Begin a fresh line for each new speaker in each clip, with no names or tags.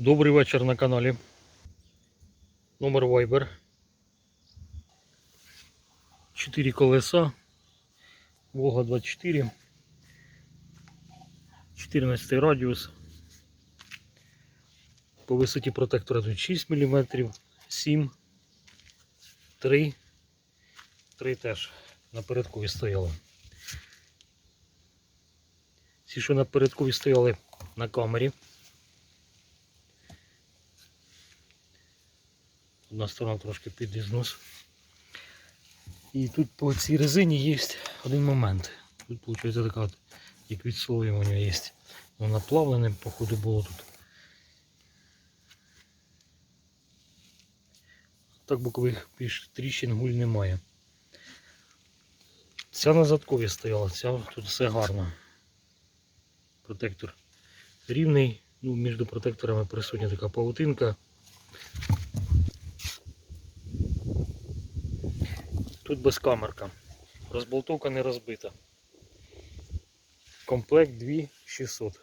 Добрий вечір на каналі. Номер Viber. 4 колеса. Волга 24. 14 радіус. По висоті протектора тут 6 мм, 7, 3, 3 теж на передкові стояли. Ці, що на передкові стояли на камері. Одна сторона трошки під ізнос. І тут по цій резині є один момент. Тут виходить така от, як відслоювання є. Воно наплавлене, походу було тут. Так бокових тріщин гуль немає. Ця на задкові стояла, ця тут все гарно. Протектор рівний, ну, між протекторами присутня така павутинка. Тут безкамерка. Розболтовка не розбита. Комплект 2600.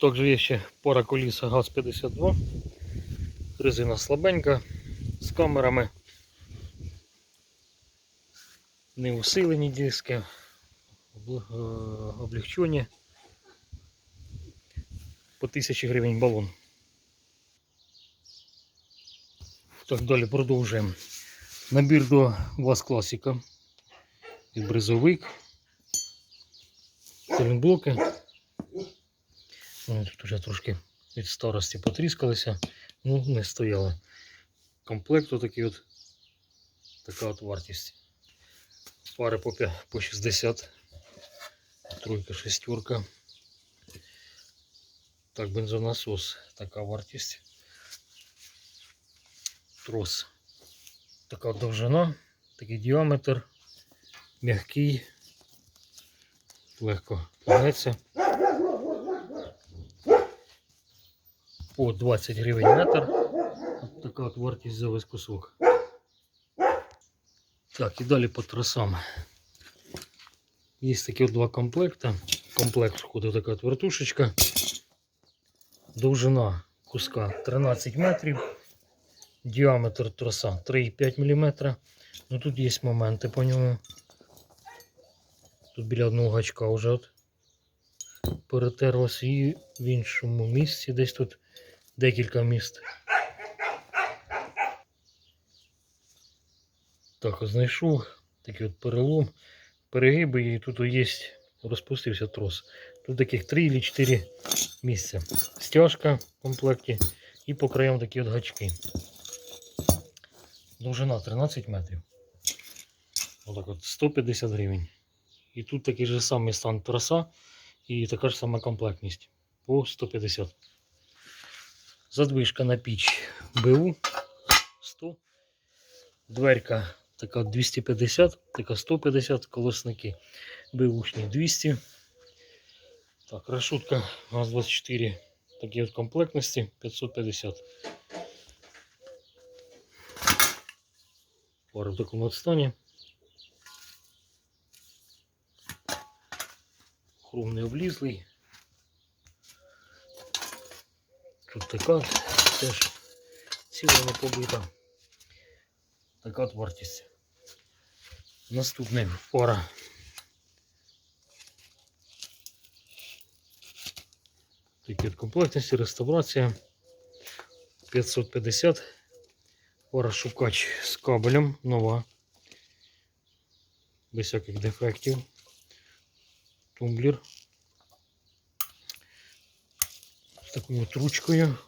Також є ще пара коліса ГАЗ-52. Резина слабенька з камерами. Не усилені диски, е, облегчені. По 1000 гривень балон. Так, далі продовжуємо. Набір до ВАЗ Класіка. Від бризовик. Блоки. Вони тут вже трошки від старості потріскалися, ну не стояли. Комплект отакий от. Така от вартість. Пари по 60. Тройка, шестерка. Так, бензонасос. Така вартість трос. Така довжина, такий діаметр, м'який, легко гнеться. По 20 гривень метр. Така от вартість за весь кусок. Так, і далі по тросам. Є такі от два комплекти. Комплект входить така от вертушечка. Довжина куска 13 метрів діаметр троса 3,5 мм. Ну тут є моменти по ньому. Тут біля одного гачка вже от перетерлось і в іншому місці, десь тут декілька міст. Так, знайшов такий от перелом, перегиби і тут є розпустився трос. Тут таких 3 чи 4 місця. Стяжка в комплекті і по краям такі от гачки. Довжина 13 метрів. Отак от 150 гривень. І тут такий же самий стан троса і така ж сама комплектність по 150. Задвижка на піч БУ 100. Дверка така 250, така 150, колосники БУшні 200. Так, решутка ГАЗ-24 такі от комплектності 550. Пара в такому стані. Хром не облізлий. Тут така теж ціла не побита. Така от вартість. Наступний пара. Такі комплектності, реставрація 550 Пара шукач з кабелем нова. Без всяких дефектів. Тумблер. З такою от ручкою.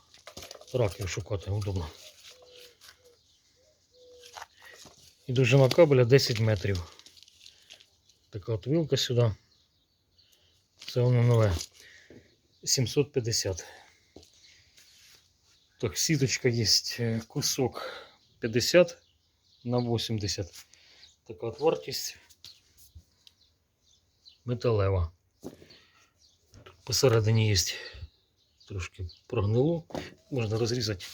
Раків шукати удобно. І довжина кабеля 10 метрів. Така от вилка сюди. Це воно нове. 750. Так, сіточка є кусок 50 на 80. Така от вартість металева. Тут посередині є трошки прогнило. Можна розрізати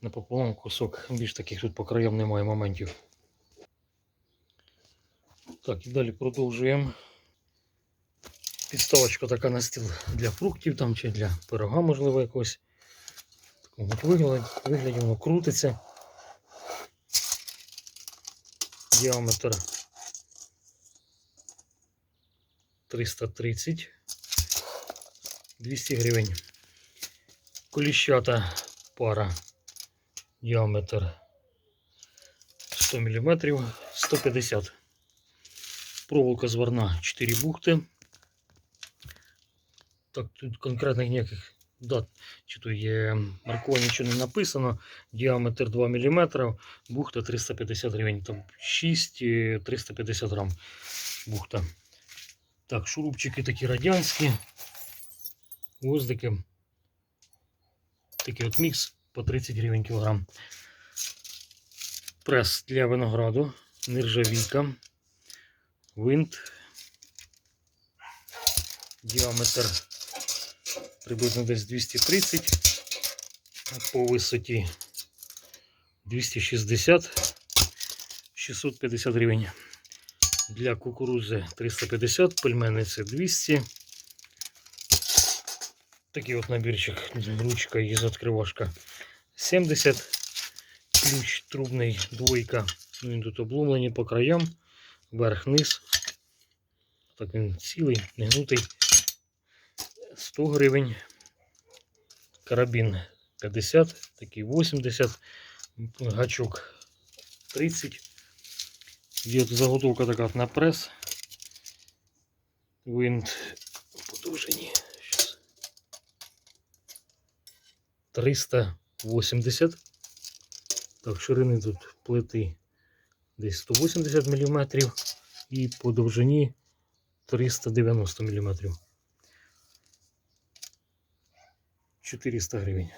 напополам кусок. Більш таких тут по краям немає моментів. Так, і далі продовжуємо. Підставочка така на стіл для фруктів там, чи для пирога, можливо, якогось. В такому вигляді воно крутиться. Діаметр 330. 200 гривень. Коліщата пара. Діаметр 100 мм. 150. Проволока зварна 4 бухти. Так, тут конкретних ніяких дат, чи то є маркова нічого не написано. Діаметр 2 мм, бухта 350 гривень, там 6 е, 350 грам бухта. Так, шурупчики такі радянські. Гвоздики. Такий от мікс по 30 гривень кілограм. Прес для винограду, нержавійка, винт, діаметр приблизно десь 230, по висоті 260, 650 гривень. Для кукурузи 350, пельменниці 200. Такий от набірчик, ручка і відкривашка 70. Ключ трубний двойка. Ну, Він тут обломлений по краям, верх-низ. Так він цілий, не гнутий. 100 гривень. Карабін 50, такий 80, гачок 30. Є заготовка така на прес. Винт по довжині. Щас. 380. Так, ширини тут плити десь 180 мм і по довжині 390 мм. 400 гривень.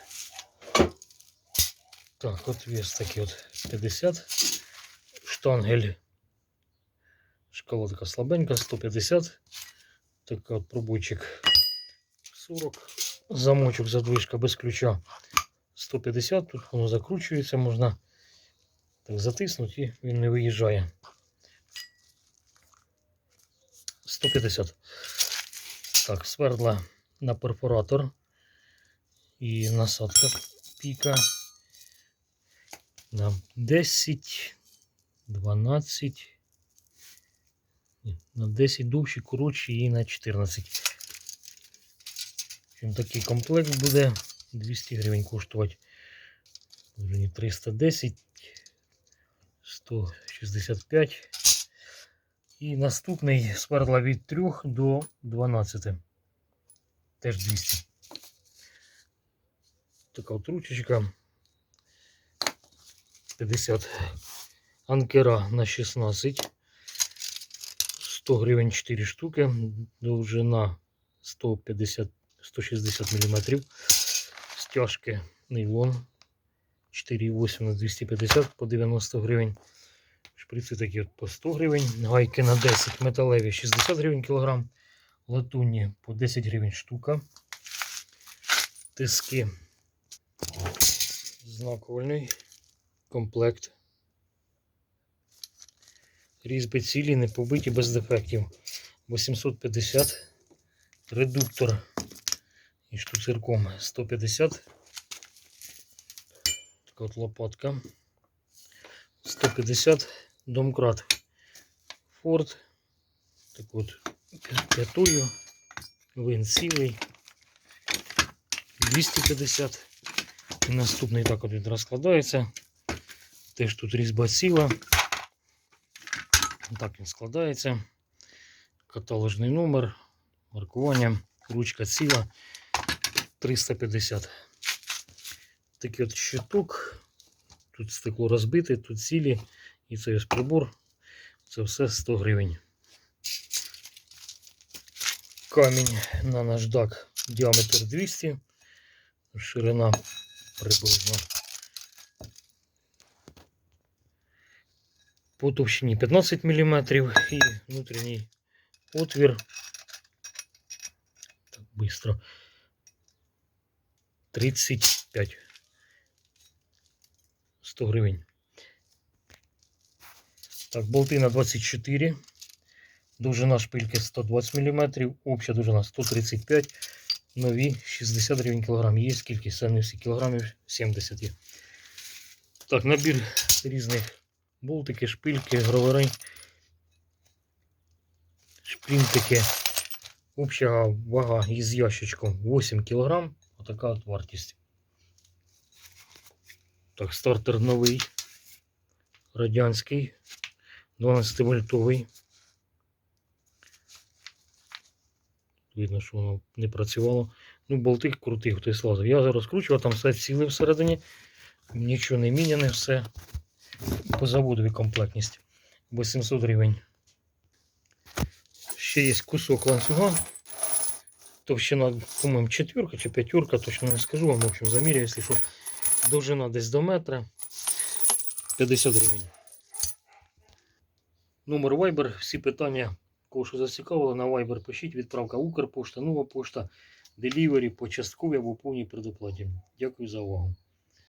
Так, от вес такий от 50. Штангель. Шкала така слабенька, 150. Так от пробойчик 40. Замочок, задвижка без ключа 150. Тут воно закручується, можна так затиснути і він не виїжджає. 150. Так, свердла на перфоратор і насадка піка на 10, 12, ні, на 10 довші, коротші і на 14. Чим такий комплект буде 200 гривень коштувати. Вже 310, 165. І наступний свердла від 3 до 12. Теж 200. Така от ручечка. 50. Анкера на 16. 100 гривень 4 штуки. Довжина 150 160 мм. Стяжки нейлон 4,8 на 250 по 90 гривень. Шприци такі от по 100 гривень. Гайки на 10 металеві 60 гривень кілограм. Латунні по 10 гривень штука. Тиски. Знакольний комплект. Різьби цілі, не побиті без дефектів. 850. Редуктор і штуцерком 150. Така от лопатка. 150 домкрат. Форд. Так от п'ятую. Вин цілий. 250. І наступний так от він розкладається. Теж тут різьба ціла. Так він складається. Каталожний номер, маркування, ручка ціла 350. Такий от щиток. Тут стекло розбите, тут цілі. І цей ось прибор. Це все 100 гривень. Камінь на наждак діаметр 200, ширина приблизно по товщині 15 мм і внутрішній отвір. Так, быстро. 35. 100 гривень. Так, болти на 24. Довжина шпильки 120 мм, обща довжина 135 нові 60 гривень кілограм. Є скільки? Не всі кілограмів 70 є. Так, набір різних болтики, шпильки, гровери, шплінтики. Обща вага із ящичком 8 кг. Отака от вартість. Так, стартер новий. Радянський. 12 вольтовий. Видно, що воно не працювало. Ну, болти крутий, хтось лазив. Я розкручував, там все ціле всередині. Нічого не міняне, все по заводові комплектність. 800 гривень. Ще є кусок ланцюга. Товщина, по-моєму, четверка чи п'ятерка, точно не скажу вам, в общем, заміряю, якщо що. Довжина десь до метра. 50 гривень. Номер Viber, всі питання, кого що зацікавило, на Viber пишіть, відправка Укрпошта, нова пошта, делівері по частковій або повній предоплаті. Дякую за увагу.